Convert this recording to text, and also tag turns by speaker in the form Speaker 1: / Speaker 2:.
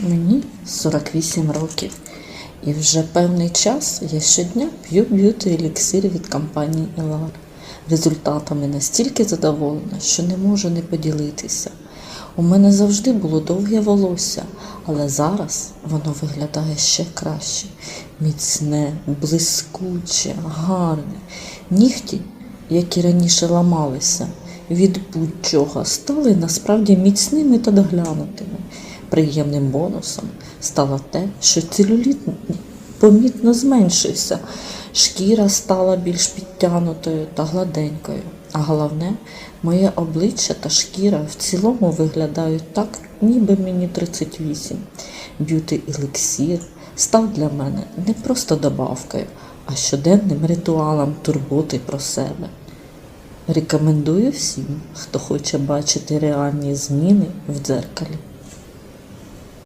Speaker 1: Мені 48 років, і вже певний час я щодня п'ю б'юти еліксир від компанії Елар. Результатами настільки задоволена, що не можу не поділитися. У мене завжди було довге волосся, але зараз воно виглядає ще краще. Міцне, блискуче, гарне. Нігті, які раніше ламалися, від будь-чого стали насправді міцними та доглянутими. Приємним бонусом стало те, що целюліт помітно зменшився, шкіра стала більш підтянутою та гладенькою. А головне, моє обличчя та шкіра в цілому виглядають так, ніби мені 38. Б'юти елексір став для мене не просто добавкою, а щоденним ритуалом турботи про себе. Рекомендую всім, хто хоче бачити реальні зміни в дзеркалі.